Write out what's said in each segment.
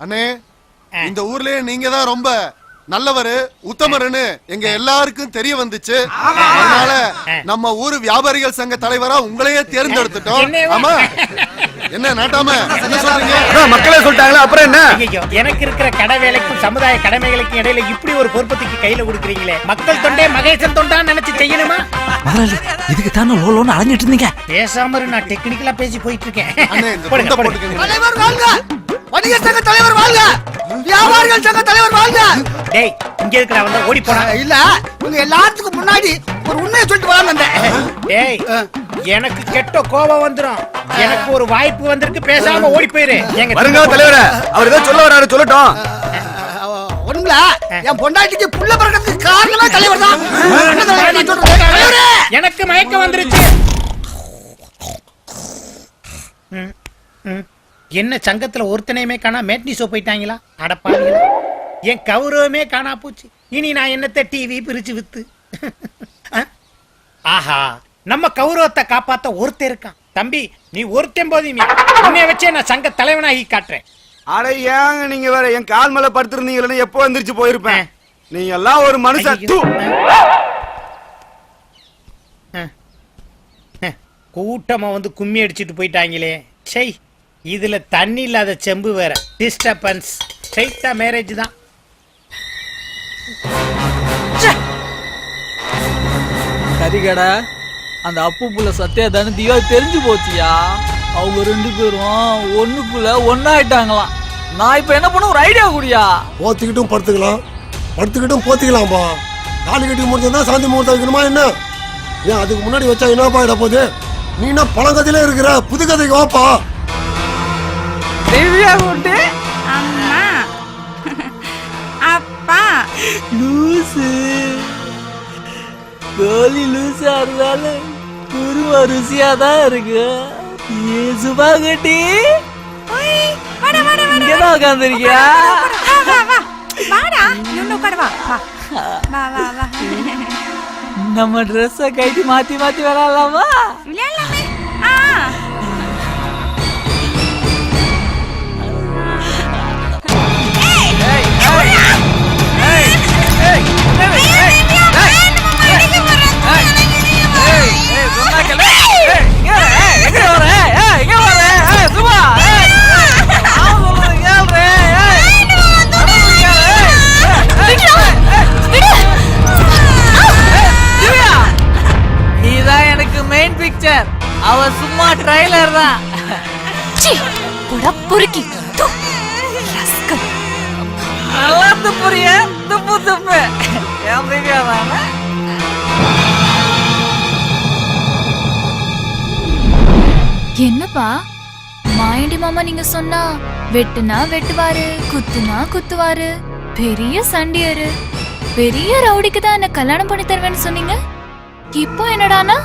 அண்ணே இந்த ஊர்லயே நீங்க தான் ரொம்ப நல்லவரு உத்தமருன்னு எங்க எல்லாருக்கும் தெரிய வந்துச்சு. அதனால நம்ம ஊரு வியாபாரிகள் சங்க தலைவரா உங்களையே தேர்ந்தெடுத்துட்டோம்? ஆமா. என்ன நாட்டாம? என்ன சொல்றீங்க? அதான் மக்களே சொல்லிட்டாங்களா? அப்புறம் என்ன? எனக்கு இருக்கிற கடை வேலைக்கும் சமுதாய கடமைகளுக்கும் இடையில இப்படி ஒரு பொறுப்பத்துக்கு கையில கொடுக்குறீங்களே. மக்கள் தொண்டே மகேசன் தொண்டா நினைச்சு செய்யணுமா? இதுக்கு தானே லோலோன்னு அலைஞ்சிட்டு இருந்தீங்க? பேசாம நான் டெக்னிக்கலா பேசி போயிட்டு இருக்கேன். அண்ணே இந்த போடுங்க, துண்டை போடுங்க. போட்டுக்கங்க தலைவர் வாழ்க! வணிக சங்க தலைவர் வாழ்க வியாபாரிகள் சங்க தலைவர் வாழ்க! டேய் இங்க இருக்கிற வந்தா ஓடி போனா இல்ல உங்க எல்லாத்துக்கும் முன்னாடி ஒரு உண்மையை சொல்லிட்டு வரலாம் வந்தேன். டேய் எனக்கு கெட்ட கோபம் வந்துரும். எனக்கு ஒரு வாய்ப்பு வந்திருக்கு பேசாம ஓடி போயிரு. எங்க வருங்க தலைவரே. அவர் ஏதோ சொல்ல வராரு சொல்லட்டும். ஒண்ணுங்கள என் பொண்டாட்டிக்கு புள்ள பிறக்கிறதுக்கு காரணமே தலைவர் தான்! எனக்கு மயக்கம் வந்துருச்சு. என்ன சங்கத்துல ஒருத்தனையுமே காணா மேட்னி ஷோ போயிட்டாங்களா? அடப்பாங்களா என் கௌரவமே காணா போச்சு. இனி நான் என்னத்த டிவி பிரிச்சு வித்து? ஆஹா நம்ம கௌரவத்தை காப்பாத்த ஒருத்தன் இருக்கான். தம்பி நீ ஒருத்தன் போதுமே உன்னைய வச்சே நான் சங்க தலைவனாகி காட்டுறேன். அட ஏங்க நீங்க வேற என் கால் மேல படுத்திருந்தீங்களே எப்போ எந்திரிச்சு போயிருப்பேன்? நீங்க எல்லாம் ஒரு மனுஷன். கூட்டமா வந்து கும்மி அடிச்சிட்டு போயிட்டாங்களே. சை இதுல தண்ணி இல்லாத செம்பு வேற. டிஸ்டர்பன்ஸ் ஸ்ட்ரைட்டா மேரேஜ் தான். கறிகடை அந்த அப்பு புள்ள சத்யா தானே தியோ தெரிஞ்சு போச்சியா? அவங்க ரெண்டு பேரும் ஒண்ணுக்குள்ள ஒன்னாயிட்டாங்களாம் நான் இப்ப என்ன பண்ண ஒரு ஐடியா குடியா? போத்திக்கிட்டும் படுத்துக்கலாம். படுத்துக்கிட்டும் போத்திக்கலாம்பா. தாலி கட்டி முடிஞ்சா சாந்தி முகூர்த்தம் வைக்கணுமா என்ன? ஏன் அதுக்கு முன்னாடி வச்சா என்னப்பா இட போகுது நீ என்ன பழங்கதையில இருக்கிற? புது கதைக்கு வாப்பா. திவ்யா குட்டி? அம்மா. அப்பா. லூசு. கோழி லூசா இருந்தாலும் குருவா ருசியா தான் இருக்கு. ஏ சுபா கட்டி. இங்கதான் உட்காந்துருக்கியா வா வா வா வாடா. இன்னும் உட்காரு வா வா. வா வா வா. நம்ம ட்ரெஸ்ஸை கைட்டி மாத்தி மாத்தி விளையாடலாமே. பிக்சர் அவ சும்மா ட்ரைலர் தான். rascal. நல்லா துப்புறிய துப்பு துப்பு. என் திவ்யா தானே? என்னப்பா? மாயண்டி மாமா நீங்க சொன்னா வெட்டுனா வெட்டுவாரு குத்துனா குத்துவாரு. பெரிய சண்டியரு. பெரிய ரவுடிக்கு தான் என்ன கல்யாணம் பண்ணி தருவேன்னு சொன்னீங்க? இப்போ என்னடானா?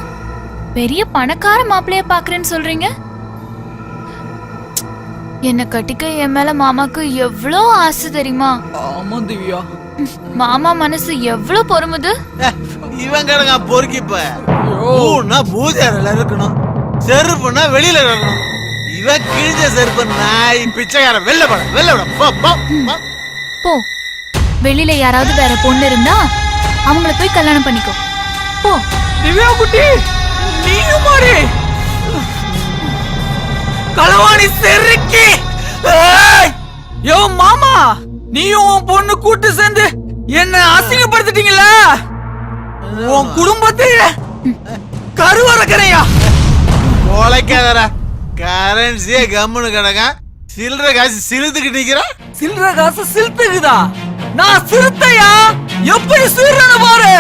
பெரிய பணக்கார மாப்பிளைய பாக்குறேன்னு சொல்றீங்க? என்ன கட்டிக்க என் மேல மாமாக்கு எவ்வளோ ஆசை தெரியுமா? ஆமா திவ்யா. மாமா மனசு எவ்வளோ பொறுமுது? இவன் கிடங்க பொறுக்கிப்ப. பூன்னா பூஜாரில இருக்கணும். செருப்புனா வெளியில இருக்கணும் இவன் கிழிஞ்ச செருப்பு நாய் பிச்சைக்காரன் வெளில பட வெளில விட போ போ போ. போ. வெளியில யாராவது வேற பொண்ணு இருந்தா அவங்கள போய் கல்யாணம் பண்ணிக்கோ. போ. திவ்யா குட்டி. நீயும் மாறி களவாணி செருக்கி! யோ மாமா நீயும் உன் பொண்ணு கூட்டு சேர்ந்து என்ன அசிங்கப்படுத்திட்டீங்களா உன் குடும்பத்தையே கருவறக்கறையா? உழைக்காதடா கரன்சியே கம்முன்னு கிடங்க சில்லற காசு சிலுத்துக்கிட்டு நிக்கிறான் சில்லற காசு சிலுத்துக்குதா? நான் சிறுத்தையா எப்படி சீர்றன பாரு.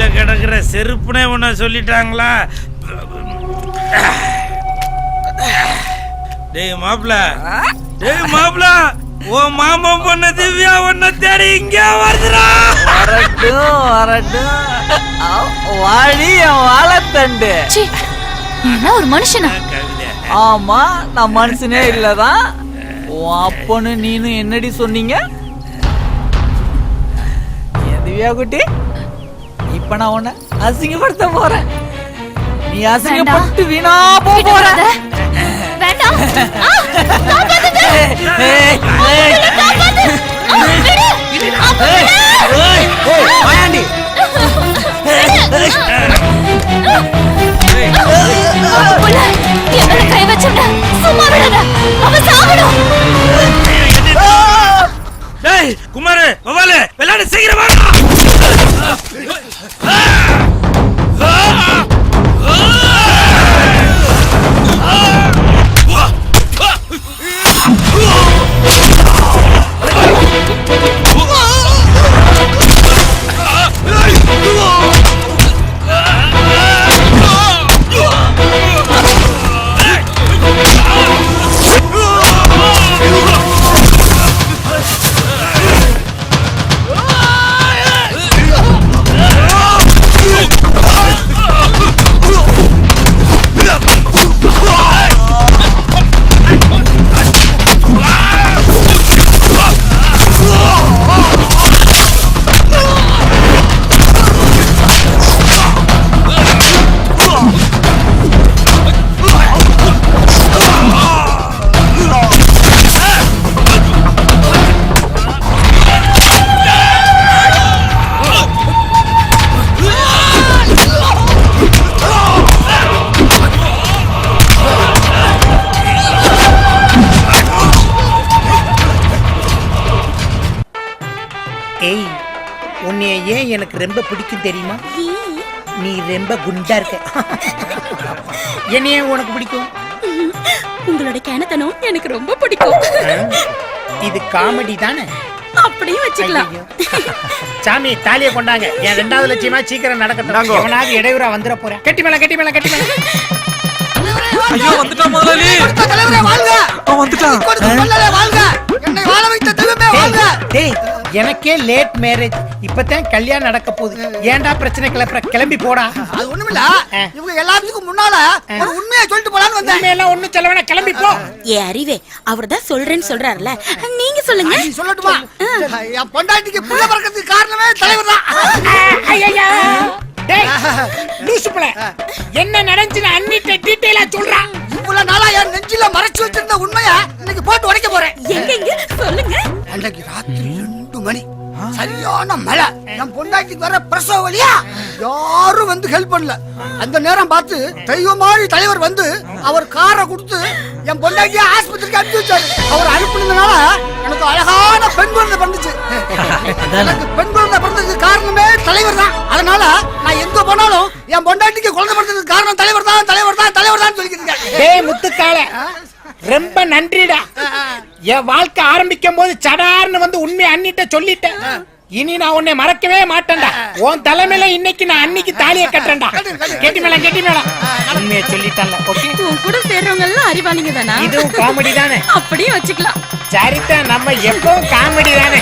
வெளியில கிடக்குற செருப்புனே உன்ன சொல்லிட்டாங்களா? டேய் மாப்ள. டேய் மாப்ள ஓ மாமா பொண்ணு திவ்யா உன்னை தேடி இங்க வருதுடா. வரட்டும் வரட்டும். வாடி என் வாழைத்தண்டு. என்ன ஒரு மனுஷனா? ஆமா நான் மனுஷனே இல்லதான். உன் அப்பனு நீனு என்னடி சொன்னீங்க? என் திவ்யா குட்டி? இப்ப நான் உன்னை அசிங்கப்படுத்த போறேன். நீ அசிங்கப்பட்டு வீணா போற. மாயாண்டி. கை வச்சுடா சும்மா விடடா அவன் Oh, ஏய் உன்னைய ஏன் எனக்கு ரொம்ப பிடிக்கும் தெரியுமா? நீ ரொம்ப குண்டா இருக்க. என்னைய உனக்கு பிடிக்கும்? உங்களோட கிணத்தனம் எனக்கு ரொம்ப பிடிக்கும். இது காமெடி தானே? அப்படியும் வச்சுக்கலாம். சாமி தாலியை கொண்டாங்க. என் ரெண்டாவது லட்சியமா சீக்கிரம் நடக்கட்டும். எவனாவது இடையூறா வந்துட போறேன் கட்டி மேல கட்டி மேல கட்டி மேல. ஐயோ வந்துட்டான் முதலாளி. தலைவரே வாழ்க. வந்துட்டான். வாழ்க. என்னை வாழ வைத்த தெய்வமே வாழ்க. டேய். எனக்கே லேட் மேரேஜ் இப்பதான் கல்யாணம் நடக்க போகுது. ஏன்டா பிரச்சனை கிளப்புற? கிளம்பி போடா. அது ஒண்ணுமில்ல. இவங்க எல்லாத்துக்கும் முன்னால ஒரு உண்மையை சொல்லிட்டு போலான்னு வந்தேன். உண்மையெல்லாம் ஒண்ணும் சொல்ல வேணாம். கிளம்பி போ. ஏ அறிவே அவர்தான் சொல்றேன்னு சொல்றாருல. நீங்க சொல்லுங்க. நீ சொல்லட்டுமா? என் பொண்டாட்டிக்கு புள்ள பிறக்கிறதுக்கு காரணமே தலைவர் தான். என்ன நடந்துச்சுன்னு அன்னிட்ட டீட்டெயிலா சொல்றா. இவ்வளவு நாளா என் நெஞ்சில மறைச்சு வச்சிருந்த உண்மைய இன்னைக்கு போட்டு உடைக்க போறேன். எங்க சொல்லுங்க. அன்னைக்கு ராத்திரி மணி. சரியான மழை. என் பொண்டாட்டிக்கு வர பிரசவ வழியா யாரும் வந்து ஹெல்ப் பண்ணல. அந்த நேரம் பார்த்து தெய்வம் மாதிரி தலைவர் வந்து அவர் காரை கொடுத்து என் பொண்டாட்டிய ஆஸ்பத்திரிக்கு அனுப்பி வச்சாரு. அவர் அனுப்புனதுனால எனக்கு அழகான பெண் குழந்தை பிறந்துச்சு. எனக்கு பெண் குழந்தை பிறந்ததுக்கு காரணமே தலைவர் தான். அதனால நான் எங்க போனாலும் என் பொண்டாட்டிக்கு குழந்தை பிறந்ததுக்கு காரணம் தலைவர் தான் தலைவர் தான் தலைவர் தான் சொல்லிக்கிட்டு இருக்கேன் டேய் முத்துக்கால ரொம்ப நன்றிடா. என் வாழ்க்கை ஆரம்பிக்கும் போது சடார்னு வந்து உண்மை அண்ணிட்ட சொல்லிட்டேன். இனி நான் உன்னை மறக்கவே மாட்டேன்டா. உன் தலைமையில இன்னைக்கு நான் அன்னைக்கு தாலிய கட்டுறேன்டா. கெட்டி மேல கெட்டி மேல. உண்மையை சொல்லிட்டேன்ல ஓகே? உன் கூட சேர்றவங்க எல்லாம் அறிவாளிங்க தானா? இதுவும் காமெடி தானே? அப்படியே வச்சுக்கலாம். சரிதான் நம்ம எப்பவும் காமெடி தானே?